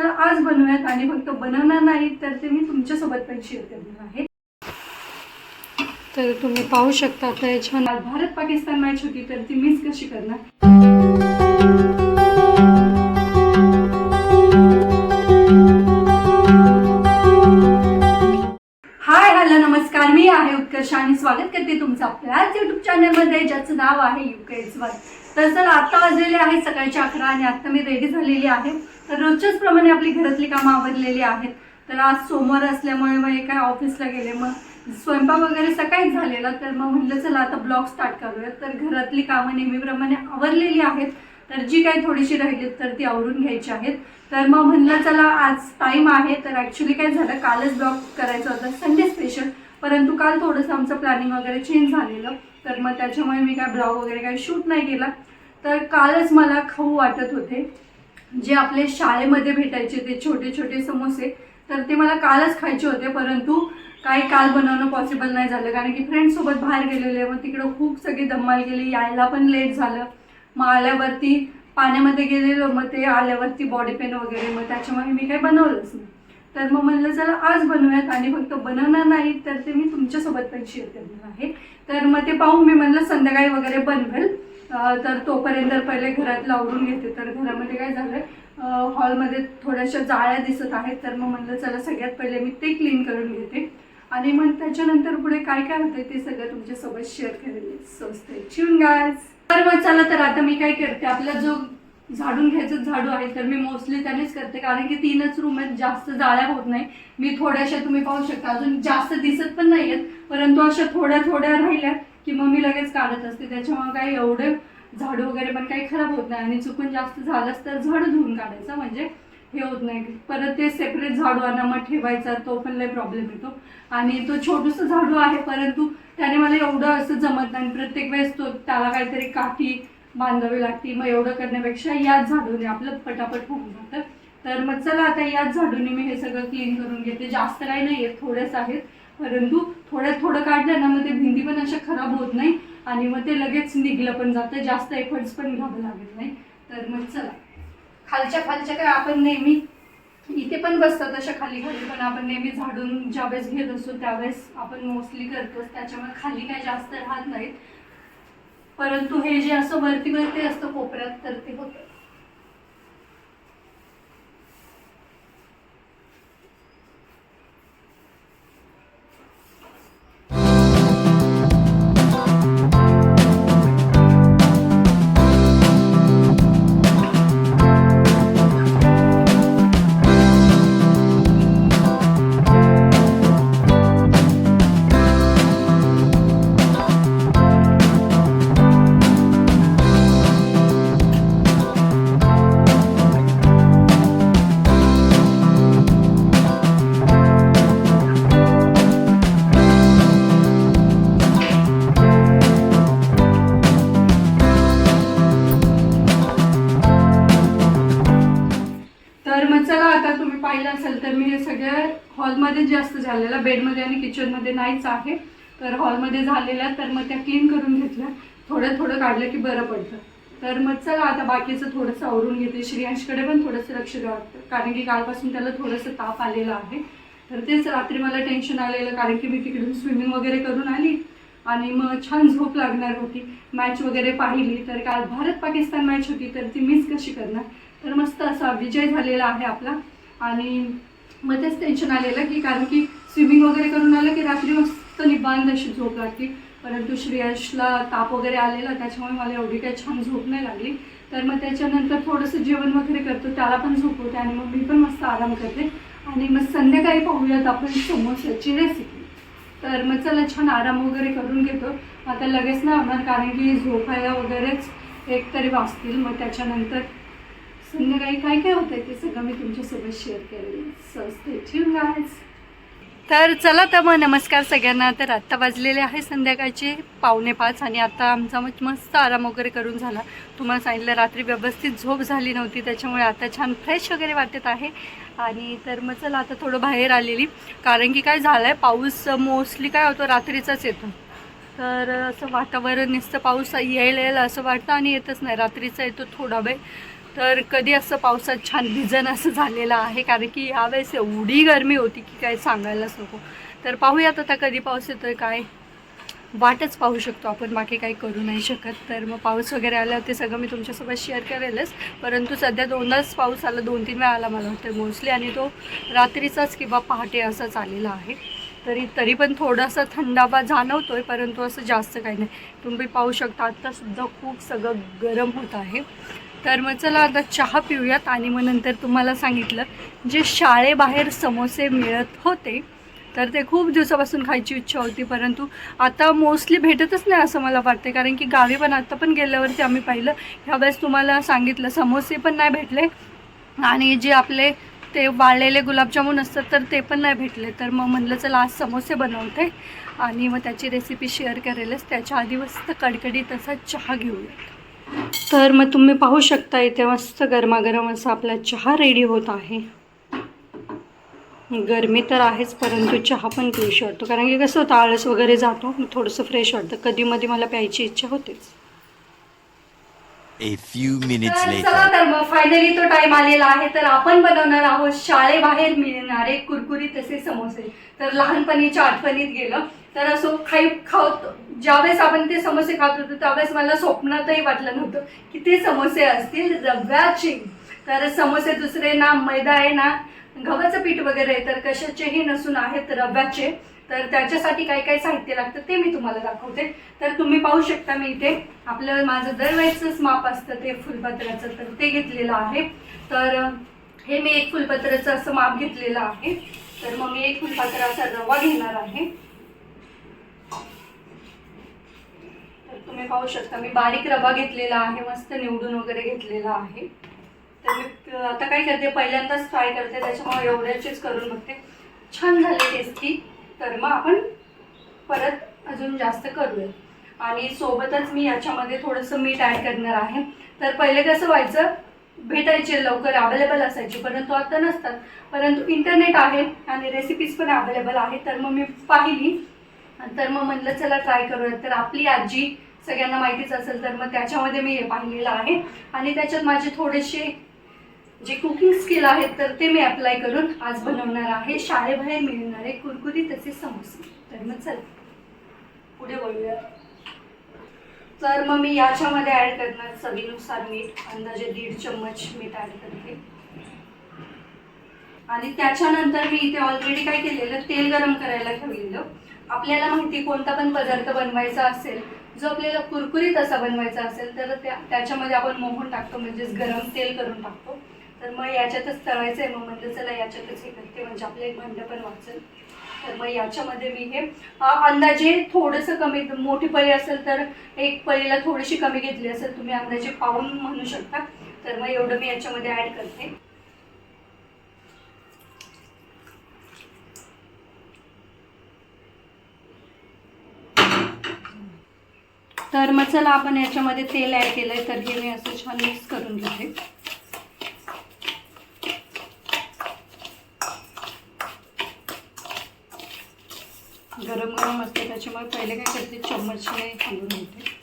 चला आज बनवूयात आणि फक्त बनवणार नाही तर ते मी तुमच्यासोबत पण शेअर करणार आहे. तर तुम्ही पाहू शकता तर छान भारत पाकिस्तान मॅच होती तर ती मिस कशी करणार? हाय हॅलो नमस्कार. मी आहे उत्कर्ष आणि स्वागत करते तुमचं आपल्याच युट्यूब चॅनलमध्ये ज्याचं नाव आहे युकेच तर सर आता वाजलेले आहे सकाळचे अकरा आणि आत्ता मी रेडी झालेली आहे. तर रोजच्याच प्रमाणे आपली घरातली कामं आवडलेली आहेत. तर आज सोमवार असल्यामुळे मग हे काय ऑफिसला गेले मग स्वयंपाक वगैरे सकाळीच झालेला तर मग म्हणलं चला आता ब्लॉग स्टार्ट करूया तर घरातली कामं नेहमीप्रमाणे आवरलेली आहेत. तर जी काही थोडीशी राहिली तर ती आवरून घ्यायची आहेत. तर मग म्हणलं चला आज टाईम आहे. तर ॲक्च्युली काय झालं कालच ब्लॉग करायचं होतं संडे स्पेशल परंतु काल थोडंसं आमचं प्लॅनिंग वगैरे चेंज झालेलं. तर मग त्याच्यामुळे मी काय ब्लॉग वगैरे काही शूट नाही केला. तर कालच मला खाऊ वाटत होते. जे आपले शाळेमध्ये भेटायचे ते छोटे छोटे समोसे तर ते मला कालच खायचे होते परंतु काही काल बनवणं पॉसिबल नाही झालं. कारण की फ्रेंडसोबत बाहेर गेलेले मग तिकडं खूप सगळी धम्माल गेली यायला पण लेट झालं. मग आल्यावरती पाण्यामध्ये गेलेलो मग ते आल्यावरती बॉडी पेन वगैरे मग त्याच्यामुळे मी काही बनवलंच नाही. तर मग म्हणलं चला आज बनवूयात. आणि फक्त बनवणार नाही तर ते मी तुमच्यासोबत पण शेअर करणार आहे. तर मग ते पाहून मी म्हणलं संध्याकाळी वगैरे बनवेल. तर तोपर्यंत पहिले घरात लावून घेते तर घरामध्ये काय झालं हॉलमध्ये थोड्याशा जाळ्या दिसत आहेत तर मग म्हणलं चला सगळ्यात पहिले मी ते क्लीन करून घेते. आणि मग त्याच्यानंतर पुढे काय काय होते ते सगळं तुमच्यासोबत शेअर करेल स्वस्त चिवून गायज तर मग चला तर आता मी काय करते आपला जो झाडून घ्यायचं झाडू आहे तर मी मोस्टली त्यानेच करते कारण की तीनच रूम आहेत जास्त जाळ्या होत नाही. मी थोड्याशा तुम्ही पाहू शकता अजून जास्त दिसत पण नाही आहेत परंतु अशा थोड्या थोड्या राहिल्या की मग मी लगेच काढत असते. त्याच्यामुळे काही एवढे झाडू वगैरे पण काही खराब होत नाही. आणि चुकून जास्त झालंच तर झाड धुवून काढायचं. म्हणजे हे होत नाही. परत ते सेपरेट झाडू आणा मग ठेवायचा तो पण लय प्रॉब्लेम येतो. आणि तो छोटूसा झाडू आहे परंतु त्याने मला एवढं असं जमत नाही. प्रत्येक वेळेस तो त्याला काहीतरी काठी बांधावी लागते. मग एवढं करण्यापेक्षा याच झाडूने आपलं पटापट होऊन जातं. तर मग चला आता याच झाडूने मी हे सगळं क्लीन करून घेते. जास्त काही नाही आहेत थोडेच आहेत. परंतु थोड्यात थोडं काढलं ना मग ते भिंती पण अशा खराब होत नाही आणि मग ते लगेच निघलं पण जातं. जास्त एफर्ट्स पण घ्यावं लागत नाही. तर मग चला. खालच्या खालच्या काय आपण नेहमी इथे पण बसतात अशा खाली खाली पण आपण नेहमी झाडून ज्यावेळेस घेत असतो त्यावेळेस आपण मोस्टली करतोच. त्याच्यामुळे खाली काय जास्त राहत नाहीत. परंतु हे जे असं वरती वरती असतं कोपऱ्यात तर ते होतं. हॉलमध्ये जास्त झालेला बेडमध्ये आणि किचनमध्ये नाहीच आहे. तर हॉलमध्ये झालेल्या तर मग त्या क्लीन करून घेतल्या. थोडं थोडं काढलं की बरं पडतं. तर मग चला आता बाकीचं थोडंसं आवरून घेते. श्रेयांशकडे पण थोडंसं लक्ष द्यावं लागतं कारण की कालपासून त्याला थोडंसं ताप आलेला आहे. तर तेच रात्री मला टेन्शन आलेलं कारण की मी तिकडून स्विमिंग वगैरे करून आली. आणि मग छान झोप लागणार होती. मॅच वगैरे पाहिली. तर काल भारत पाकिस्तान मॅच होती. तर ती मिस कशी करणार? तर मस्त असा विजय झालेला आहे आपला. आणि मग तेच टेन्शन आलेलं की कारण की स्विमिंग वगैरे करून आलं की रात्री मस्त निबांध अशी झोप लागते. परंतु श्रेयशला ताप वगैरे आलेला त्याच्यामुळे मला एवढी काही छान झोप नाही लागली. तर मग त्याच्यानंतर थोडंसं जेवण वगैरे करतो त्याला पण झोपवते आणि मग मी पण मस्त आराम करते. आणि मग संध्याकाळी पाहूयात आपण समोसाची रेसिपी तर मग चला छान आराम वगैरे करून घेतो. आता लगेच नाही होणार कारण की झोपायला वगैरेच एक तरी वाचतील मग त्याच्यानंतर संध्याकाळी काय काय होतंय ते सगळं मी तुमच्यासोबत शेअर करेन सस्ते गायज तर चला तर मग नमस्कार सगळ्यांना. तर आत्ता वाजलेले आहे संध्याकाळचे पावणे पाच आणि आता आमचा मग मस्त आराम वगैरे करून झाला. तुम्हाला सांगितलं रात्री व्यवस्थित झोप झाली नव्हती त्याच्यामुळे आता छान फ्रेश वगैरे वाटत आहे. आणि तर मग चला आता थोडं बाहेर आलेली. कारण की काय झालं आहे पाऊस मोस्टली काय होतो रात्रीचाच येतो. तर असं वातावरण नुसतं पाऊस येईल येईल असं वाटतं आणि येतच नाही. रात्रीचा येतो थोडा वेळ. तर कधी असं पावसात छान भिजन असं झालेलं आहे? कारण की यावेळेस एवढी गरमी होती की काय सांगायलाच नको. तर पाहूयात आता कधी पाऊस येतोय काय वाटच पाहू शकतो आपण. बाकी काही करू नाही शकत. तर मग पाऊस वगैरे आला ते सगळं मी तुमच्यासोबत शेअर करेलच. परंतु सध्या दोनच पाऊस आला दोन तीन वेळा आला मला वाटतं मोस्टली. आणि तो रात्रीचाच किंवा पहाटे असाच आलेला आहे. तरी तरी पण थोडासा थंडावा जाणवतो आहे परंतु असं जास्त काही नाही. तुम्ही पाहू शकता आत्तासुद्धा खूप सगळं गरम होत आहे. तर मग चला आता चहा पिऊयात आणि मग नंतर तुम्हाला सांगितलं जे शाळेबाहेर समोसे मिळत होते तर ते खूप दिवसापासून खायची इच्छा होती परंतु आता मोस्टली भेटतच नाही असं मला वाटते कारण की गावी पण आत्ता पण गेल्यावरती आम्ही पाहिलं ह्यावेळेस तुम्हाला सांगितलं समोसे पण नाही भेटले आणि जे आपले ते वाळलेले गुलाबजामुन असतात तर ते पण नाही भेटले. तर मग म्हणलं चला आज समोसे बनवते आणि मग त्याची रेसिपी शेअर करेलच. त्याच्या आधी मस्त कडकडीत असा चहा घेऊयात. तर मग तुम्ही पाहू शकता इथे मस्त गरमागरम असा आपला चहा रेडी होत आहे. गरमी तर आहेच परंतु चहा पण पिऊशी वाटतो कारण की कसं होतं आळस वगैरे जातो थोडंसं फ्रेश वाटतं. कधी मध्ये मला प्यायची इच्छा होतेच. A few minutes तर later. चला तर मग फायनली तो टाइम आलेला आहे. तर आपण बनवणार आहोत शाळेबाहेर मिळणारे कुरकुरीत असे समोसे. तर लहानपणीच्या आठवणीत गेलं. तर असं खाई खात ज्यावेळेस आपण ते समोसे खात होतो त्यावेळेस मला स्वप्नातही वाटलं नव्हतं की ते समोसे असतील रव्याचे तर समोसे दुसरे ना मैदा आहे ना गव्हाचं पीठ वगैरे आहे, तर कशाचेही नसून आहेत रव्याचे. तर त्याच्यासाठी काय काय साहित्य लागतं ते मी तुम्हाला दाखवते. तर तुम्ही पाहू शकता मी इथे आपलं माझं दरवेळेचंच माप असतं ते फुलपत्राचं तर ते घेतलेलं आहे. तर हे मी एक फुलपत्राचं असं माप घेतलेलं आहे. तर मग मी एक फुलपत्राचा रवा घेणार आहे तर तुम्ही पाहू शकता मी बारीक रवा घेतलेला आहे मस्त निवडून वगैरे घेतलेला आहे. तर मी आता काय करते पहिल्यांदाच ट्राय करते त्याच्यामुळे एवढ्याचेच करून बघते. छान झाले टेस्टी तर मग आपण परत अजून जास्त करूया. आणि सोबतच मी याच्यामध्ये थोडंसं मीठ ॲड करणार आहे. तर पहिले कसं व्हायचं भेटायचे लवकर अवेलेबल असायचे परंतु आता नसतात. परंतु इंटरनेट आहे आणि रेसिपीज पण अवेलेबल आहे तर मग मी पाहिली. तर मग म्हणलं चला ट्राय करूया. तर आपली आजी सगळ्यांना माहितीच असेल तर मग त्याच्यामध्ये मी हे पाहिलेलं आहे. आणि त्याच्यात माझे थोडेसे जे कुकिंग स्किल आहेत तर ते मी अप्लाय करून आज बनवणार आहे. शाळेबाहेर मिळणारे कुरकुरी तसे समोसे. तर मग चल पुढे बोलूया. तर मग मी याच्यामध्ये ॲड करणार चवीनुसार मीठ अंदाजे दीड चम्मच मीठ ॲड करते. आणि त्याच्यानंतर मी इथे ऑलरेडी काय केलेलं तेल गरम करायला ठेवलेलं. आपल्याला माहिती कोणता पण पदार्थ बनवायचा असेल जो आपल्याला कुरकुरीत असा बनवायचा असेल तर त्या त्याच्यामध्ये आपण मोहन टाकतो म्हणजेच गरम तेल करून टाकतो. तर मग याच्यातच तळायचं आहे मग म्हणलं चला याच्यातच हे करते म्हणजे आपलं एक भांडं पण वाचेल. तर मग याच्यामध्ये मी हे अंदाजे थोडंसं कमी मोठी पळी असेल तर एक पळीला थोडीशी कमी घेतली असेल तुम्ही अंदाजे पाहून म्हणू शकता. तर मग एवढं मी याच्यामध्ये ॲड करते. तर मग चला आपण याच्यामध्ये तेल ॲड केलं आहे तर हे मी असं छान मिक्स करून घेते. गरम गरम असते त्याच्यामुळे पहिले काय करते चम्मचने हलवून घेते.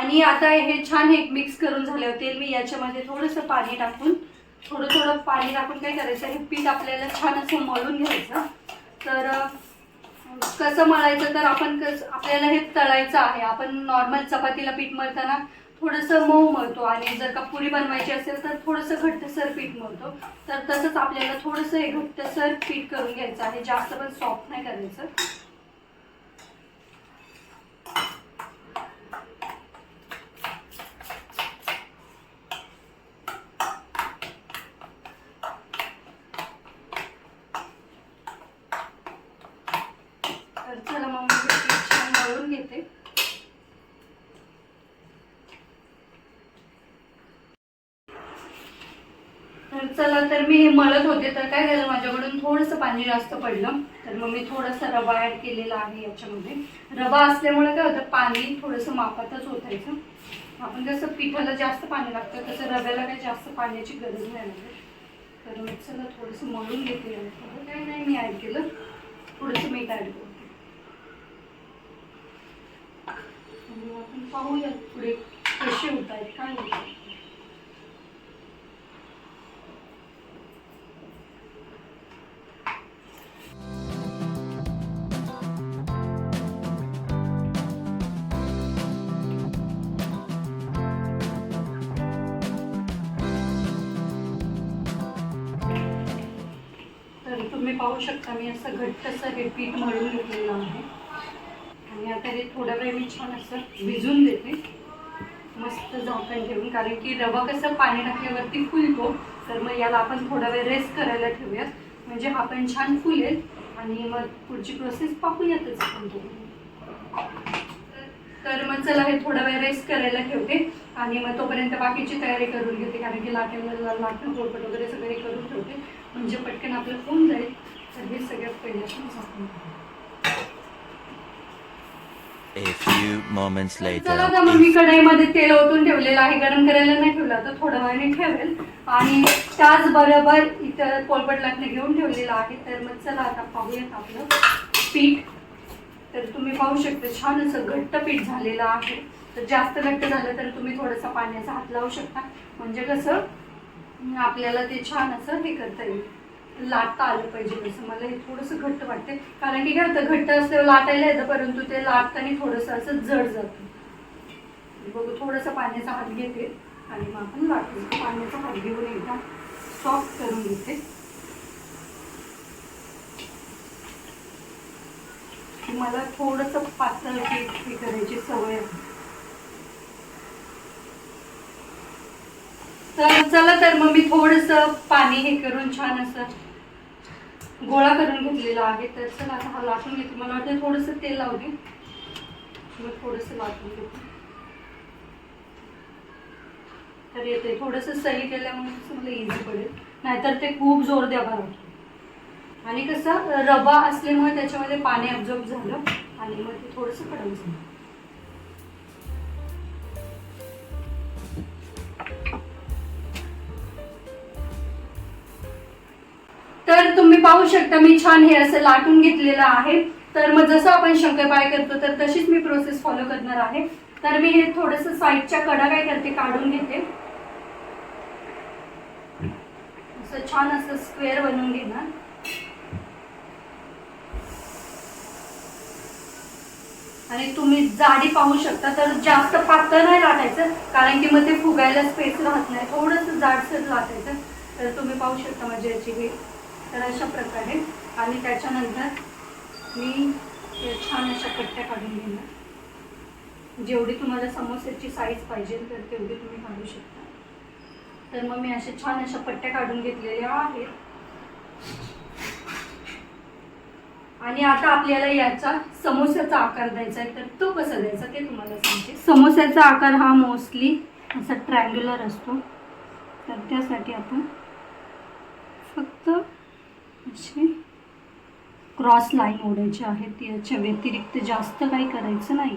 आणि आता हे छान एक मिक्स करून झाले होते. मी याच्यामध्ये थोडंसं पाणी टाकून थोडं थोडं पाणी टाकून काय करायचं हे पीठ आपल्याला छान असं मळून घ्यायचं. तर कसं मळायचं तर आपण कस आपल्याला हे तळायचं आहे. आपण नॉर्मल चपातीला पीठ मळताना थोडंसं मऊ मळतो आणि जर का पुरी बनवायची असेल तर थोडंसं घट्टसर पीठ मळतो. तर तसंच आपल्याला थोडंसं हे घट्टसर पीठ करून घ्यायचं आहे. जास्त पण सॉफ्ट नाही करायचं तर चला मग मी हे पीठ छान मळून घेते तर चला तर मी हे मळत होते तर काय झालं माझ्याकडून? थोडंसं पाणी जास्त पडलं. तर मग मी थोडंसं रवा ॲड केलेला आहे याच्यामध्ये. रवा असल्यामुळे काय होतं पाणी थोडंसं मापातच ओतायचं. आपण जसं पिठाला जास्त पाणी लागतं तसं रव्याला काही जास्त पाण्याची गरज नाही लागते. तर मिक्सरला थोडंसं मळून घेते थोडं काही नाही मी ॲड केलं. थोडंसं मीठ ॲड करते. आपण पाहूया पुढे कसे होत आहेत काय होत आहेत पाहू शकता मी असं घट्टसं हे पीठ मळून घेतलेलं आहे. आणि आता हे थोडा वेळ मी छान असं भिजून देते. मस्त झाकण ठेवून कारण की रवा कसं पाणी टाकल्यावरती फुलतो तर मग याला आपण थोडा वेळ रेस्ट करायला ठेवूयात. म्हणजे हा पण छान फुलेल आणि मग पुढची प्रोसेस पाहूयातच आपण तर मग चला हे थोडा वेळ रेस्ट करायला ठेवते आणि मग तोपर्यंत बाकीची तयारी करून घेते कारण की लाटेला लाटणं पोळपट वगैरे सगळे करून ठेवते. म्हणजे पटकन आपलं होऊन जाईल. तर हे सगळ्यात झाकून ठेवते. A few moments चला later. आता मग मी कढईमध्ये तेल ओतून ठेवलेलं आहे गरम करायला नाही ठेवलं आता थोड्या वेळाने ठेवेल. आणि त्याचबरोबर इथं पोळपट लाटणं घेऊन ठेवलेलं आहे तर मग चला आता पाहूयात आपलं पीठ. तर तुम्ही पाहू शकता छान असं घट्ट पीठ झालेलं आहे. तर जास्त घट्ट झालं तर तुम्ही थोडासा पाण्याचा हात लावू शकता. म्हणजे कसं आपल्याला ते छान असं हे करता येईल. लाटता आलं पाहिजे असं मला हे थोडंसं घट्ट वाटते कारण की काय होतं घट्ट असल्यावर लाटायला येतं परंतु ते लाटताना थोडंसं असं जड जातं. बघू थोडंसं पाण्याचा हात घेते आणि मग आपण लाटतो पाण्याचा हात घेऊन एकदा सॉफ्ट करून घेते. मला थोडंसं पातळ पीठ हे करायची सवय आहे. तर चला तर मग मी थोडंसं पाणी हे करून छान असं गोळा करून घेतलेला आहे तर चला आता हा लाटून घेते. मला वाटतं थोडंसं तेल लावते मग थोडंसं लाटून घेते. तर येते थोडंसं सही केल्यामुळे कसं मला इझी पडेल. नाहीतर ते खूप जोर द्यावा लागतो आणि कसं रबा असल्यामुळे त्याच्यामध्ये पाणी अब्झॉर्ब झालं आणि मग ते थोडंसं कडक झालं. पाहू शकता मी छान हे असं लाटून घेतलेलं आहे. तर मग जसं आपण शंकरपाळे करतो तर तशीच मी प्रोसेस फॉलो करणार आहे. तर मी हे थोडंसं साईडच्या कडा काय करते काढून घेते. असं छान असं स्क्वेअर बनवून घेणार. आणि तुम्ही जाडी पाहू शकता तर जास्त पातळ नाही लाटायचं कारण की मग ते फुगायला स्पेस राहत नाही. थोडंसं जाडसर लाटायचं. तर तुम्ही पाहू शकता माझ्या याची हे. तर अशा प्रकारे आणि त्याच्यानंतर मी छान अशा कट्ट्या काढून घेणार. जेवढी तुम्हाला समोस्याची साईज पाहिजे तर तेवढी तुम्ही काढू शकता. तर मग मी अशा छान अशा पट्ट्या काढून घेतलेल्या आहेत. आणि आता आपल्याला याचा समोस्याचा आकार द्यायचा आहे. तर तो कसा द्यायचा ते तुम्हाला सांगते. समोस्याचा आकार हा मोस्टली असा ट्रँग्युलर असतो. तर त्यासाठी आपण फक्त असे क्रॉस लाईन ओढायची आहे. याच्या व्यतिरिक्त जास्त काही करायचं नाही.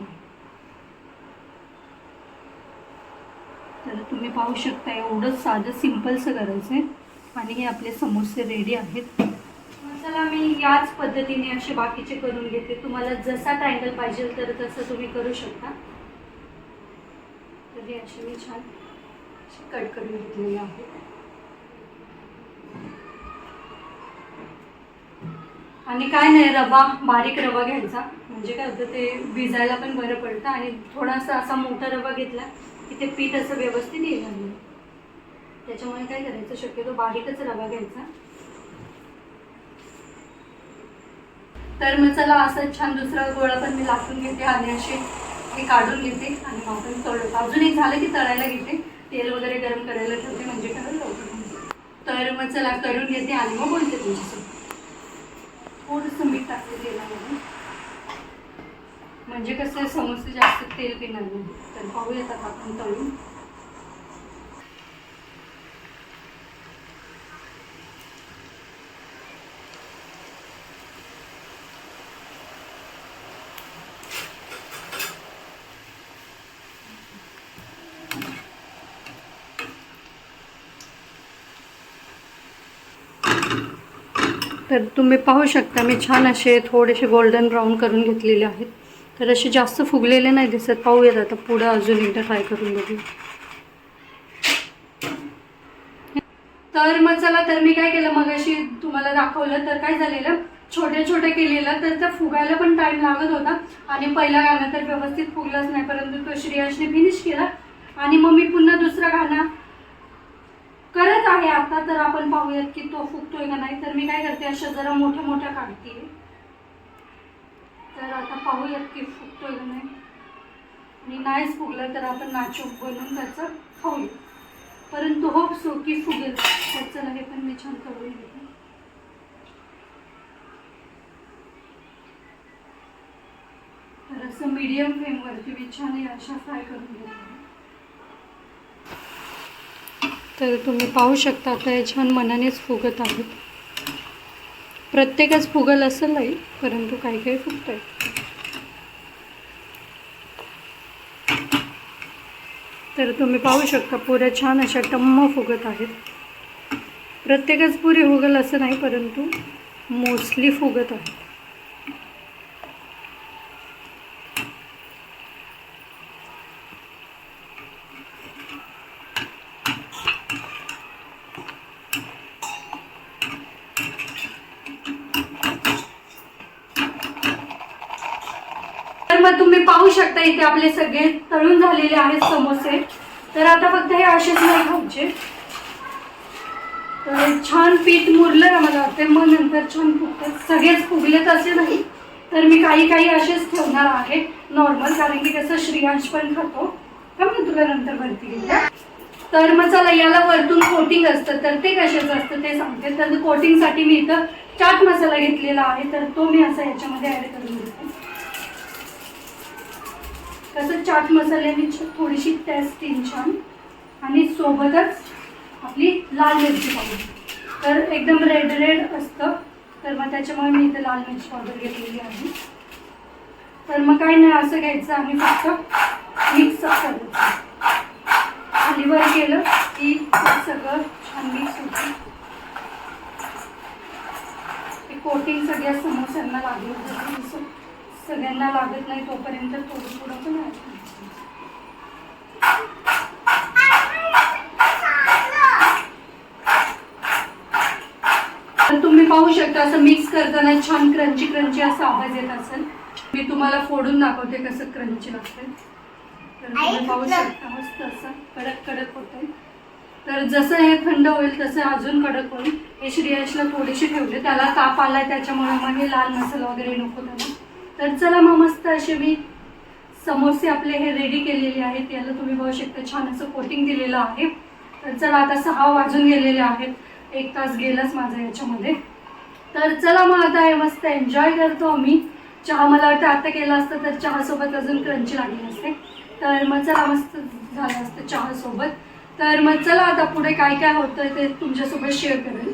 तर तुम्ही पाहू शकता एवढं साधं सिम्पलचं करायचं आहे आणि हे आपले समोसे रेडी आहेत. मसाला मी याच पद्धतीने असे बाकीचे करून घेते. तुम्हाला जसा ट्रायंगल पाहिजे तर तसं तुम्ही करू शकता. तर हे असे मी छान कट करून घेतलेले आहे. आणि काय नाही रवा बारीक रवा घ्यायचा. म्हणजे काय होतं ते भिजायला पण बरं पडतं. आणि थोडासा असा मोठा रवा घेतला की ते पीठ असं व्यवस्थित येईल आणि त्याच्यामुळे काय करायचं शक्यतो बारीकच रवा घ्यायचा. तर मग चला असं छान दुसरा गोळा पण मी लाटून घेते आणि अशी हे काढून घेते. आणि मग आपण तळतो अजून एक झालं की तळायला घेते. तेल वगैरे गरम करायला ठेवते म्हणजे काय लवकर तर मग चला करून घेते आणि मग बोलते तुमच्यासोबत. थोडंसं मीठ टाकते तेलामध्ये म्हणजे कसं समोसे जास्त तेल पिणार नाही. तर पाहूयात आता आपण तळून. तर तुम्ही पाहू शकता मी छान असे थोडेसे गोल्डन ब्राऊन करून घेतलेले आहेत. तर असे जास्त फुगलेले नाही दिसत. पाहूयात आता पुढं अजून एकदा ट्राय करून बघू तर मग चला तर मी काय केलं मग अशी तुम्हाला दाखवलं तर काय झालेलं? छोटे छोटे केलेलं तर त्या फुगायला पण टाईम लागत होता. आणि पहिला गाणं तर व्यवस्थित फुगलाच नाही परंतु तो श्रेयसने फिनिश केला. आणि मग मी पुन्हा दुसरा गाणं करत आहे आता तर आपण पाहूयात की तो फुगतोय का नाही तर मी काय करते अशा जरा मोठ्या मोठ्या काढते. तर आता पाहूयात की फुगतोय का नाही. आणि नाहीच फुगलं तर आपण नाचूक बनवून त्याचं खाऊया. परंतु होप सो की फुगेल त्याचं हे पण मी छान करून घेते. तर असं मीडियम फ्लेमवरती मी छान अशा फ्राय करून घेते. तर तुम्ही पाहू शकता आता हे छान मनानेच फुगत आहेत. प्रत्येकच फुगल असं नाही परंतु काही काही फुगत आहेत तर तुम्ही पाहू शकता पुऱ्या छान अशा टम्म फुगत आहेत. प्रत्येकच पुरी फुगल असं नाही परंतु मोस्टली फुगत आहेत तर मग तुम्ही पाहू शकता इथे आपले सगळे तळून झालेले आहेत समोसे. तर आता फक्त हे असेच नाही खायचे. तर छान पीठ मुरलं ना मला वाटतं मग नंतर छान फुगतात. सगळेच फुगलेत असे नाही. तर मी काही काही असेच ठेवणार आहे नॉर्मल कारण की कसं श्रीयांश पण खातो. का मी तुला नंतर भरती तर मग चला याला वरतून कोटिंग असतं. तर ते कशाचं असतं ते सांगते. तर कोटिंगसाठी मी इथं चाट मसाला घेतलेला आहे. तर तो मी असा याच्यामध्ये ॲड करून घेते तसं चाट मसाल्याने थोडीशी टेस्ट येईल छान. आणि सोबतच आपली लाल मिरची पावडर. तर एकदम रेड रेड असतं. तर मग त्याच्यामुळे मी इथे लाल मिरची पावडर घेतलेली आहे. तर मग काय नाही असं घ्यायचं. आणि फक्त मिक्स करायचं खालीवर केलं की सगळं छान मिक्स होतं. कोटिंग सगळ्या समोस्यांना लागलं पाहिजे. सगळ्यांना लागत नाही तोपर्यंत थोडं थोडं पण तुम्ही पाहू शकता असं मिक्स करताना छान क्रंची क्रंची असा आवाज येत असेल. मी तुम्हाला फोडून दाखवते कसं क्रंची लागते तर तुम्ही पाहू शकता मस्त असं कडक कडक होते तर जसं हे थंड होईल तसं अजून कडक होईल. हे श्रेयसला थोडेसे ठेवले. त्याला ताप आलाय त्याच्यामुळे मग हे लाल मसाला वगैरे नको त्याला. तर चला मग मस्त असे मी समोसे आपले हे रेडी केलेले आहेत. याला तुम्ही बघू शकता छान असं कोटिंग दिलेलं आहे. तर चला आता सहा वाजून गेलेले आहेत. एक तास गेलाच माझा याच्यामध्ये. तर चला मग आता हे मस्त एन्जॉय करतो आम्ही. चहा मला वाटतं आता केला असतं तर चहासोबत अजून क्रंची लागली असते. तर मग चला मस्त झालं असतं चहासोबत. तर मग चला आता पुढे काय काय होतं ते तुमच्यासोबत शेअर करेल.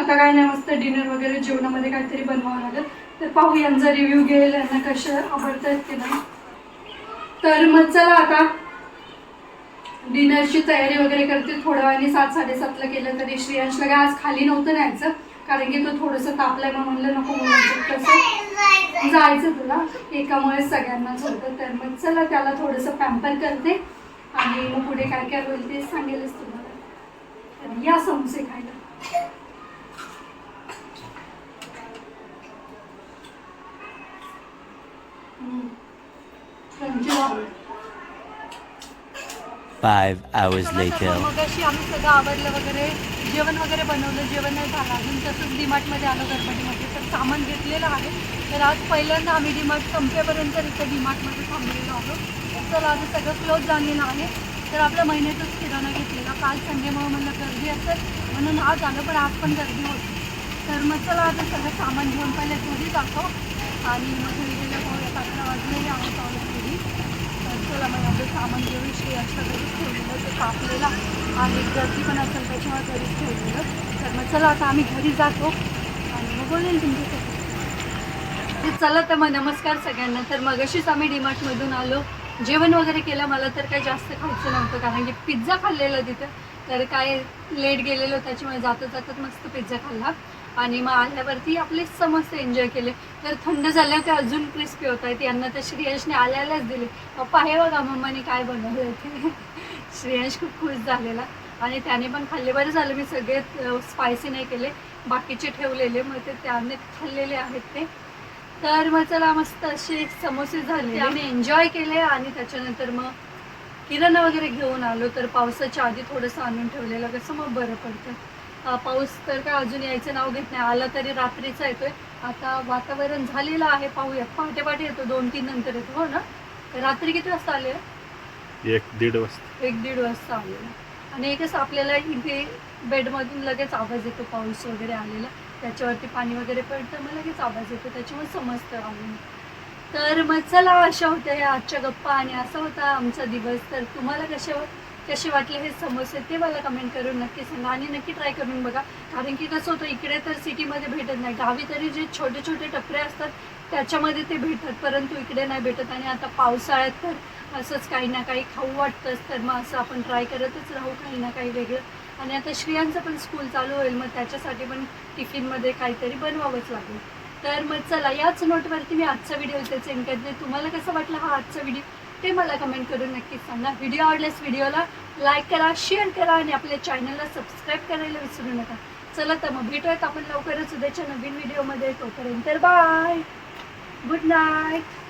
आता काय नाही मस्त डिनर वगैरे जेवणामध्ये काहीतरी बनवावं लागेल. तर पाहू यांचा रिव्ह्यू घेईल यांना कशा आवडतात की ना तर मग चला आता डिनरची तयारी वगैरे करते. थोड्या वेळाने सात साडेसातला केलं तरी श्रेयांशला काय आज खाली नव्हतं न्यायचं. कारण की तो थोडंसं तापलाय मग म्हणलं नको तसं. कसं जायचं तुला. एकामुळे सगळ्यांनाच होतं तर मग चला त्याला थोडंसं पॅम्पर करते. आणि मग पुढे काय काय होईल ते सांगेलच तुम्हाला तर या समोसे खायला. Five hours later. मग अशी आम्ही सगळं आवडलं वगैरे जेवण वगैरे बनवलं जेवण नाही झालं. अजून तसंच डीमार्टमध्ये आलो गणपतीमध्ये. तर सामान घेतलेलं आहे. तर आज पहिल्यांदा आम्ही डीमार्ट संपेपर्यंत इथं डीमार्टमध्ये थांबलेलो आहोत. तर आता सगळं क्लोज झालेलं आहे. तर आपल्या महिन्यातच किराणा घेतलेला. काल संडेमुळे म्हणलं गर्दी असेल म्हणून आज आलं पण आज पण गर्दी होती. तर मग चला आता सगळं सामान घेऊन पहिले घरी जातो. आणि मग घरी गेल्या पाहूयात अकरा वाजलेले आहोत. तर चला मग आपलं सामान घेऊन श्रेयासला घरीच ठेवलेलं ते कापलेलं आणि गर्दी पण असेल त्याच्यामुळे घरीच ठेवलेलं. तर मग चला आता आम्ही घरी जातो आणि मग बोलेल तुमच्यासाठी ते चला तर मग नमस्कार सगळ्यांना. तर मगाशीच आम्ही डीमार्टमधून आलो. जेवण वगैरे केलं मला तर काही जास्त खायचं नव्हतं कारण की पिझ्झा खाल्लेला तिथं. तर काय लेट गेलेलो त्याच्यामुळे जाता जातात मस्त पिझ्झा खाल्ला. आणि मग आल्यावरती आपले समोसे एन्जॉय केले. तर थंड झाल्यावर ते अजून क्रिस्पी होत आहेत. यांना तर श्रेयशने आल्यालाच दिले. पप्पा हे बघा मम्माने काय बनवलं ते. श्रेयश खूप खुश झालेला. आणि त्याने पण खाल्ले. बरं झालं मी सगळे स्पायसी नाही केले. बाकीचे ठेवलेले. मग ते त्याने खाल्लेले आहेत ते. तर मग चला मस्त असे समोसे झाले. आम्ही एन्जॉय केले आणि त्याच्यानंतर मग किराणा वगैरे घेऊन आलो. तर पावसाच्या आधी थोडंसं आणून ठेवलेलं. कसं मग बरं पडतं. पाऊस तर काय अजून यायचं नाव घेत नाही. आला तरी रात्रीचा येतोय. आता वातावरण झालेलं आहे पाहूया. पहाटे पहाटे येतो दोन तीन नंतर येतो. हो ना? रात्री किती वाजता आले? एक दीड वाजता. एक दीड वाजता आलेला आणि एकच आपल्याला इथे बेडमधून लगेच आवाज येतो पाऊस वगैरे आलेला. त्याच्यावरती पाणी वगैरे पडतं मग लगेच आवाज येतो. त्याच्यामुळे समजतं आलं तर मग चला अशा होत्या या आजच्या गप्पा. आणि असा होता आमचा दिवस. तर तुम्हाला कसे कसे वाटले हे समोसे ते मला कमेंट करून नक्की सांगा. आणि नक्की ट्राय करून बघा. कारण की कसं होतं इकडे तर सिटीमध्ये भेटत नाही. गावी तरी जे छोटे छोटे टपरे असतात त्याच्यामध्ये ते भेटतात. परंतु इकडे नाही भेटत. आणि आता पावसाळ्यात तर असंच काही ना काही खाऊ वाटतंच. तर मग असं आपण ट्राय करतच राहू काही ना काही वेगळं. आणि आता श्रियांचं पण स्कूल चालू होईल. मग त्याच्यासाठी पण टिफिनमध्ये काहीतरी बनवावंच लागेल. तर मग चला याच नोटवरती मी आजचा व्हिडिओ इथे सेंड करते. तुम्हाला कसं वाटलं हा आजचा व्हिडिओ ते मला कमेंट करून नक्कीच सांगा. व्हिडिओ आवडल्यास व्हिडिओला लाईक करा शेअर करा आणि आपल्या चॅनलला सबस्क्राईब करायला विसरू नका. चला तर मग भेटूयात आपण लवकरच उद्याच्या नवीन व्हिडिओमध्ये तोपर्यंत बाय गुड नाईट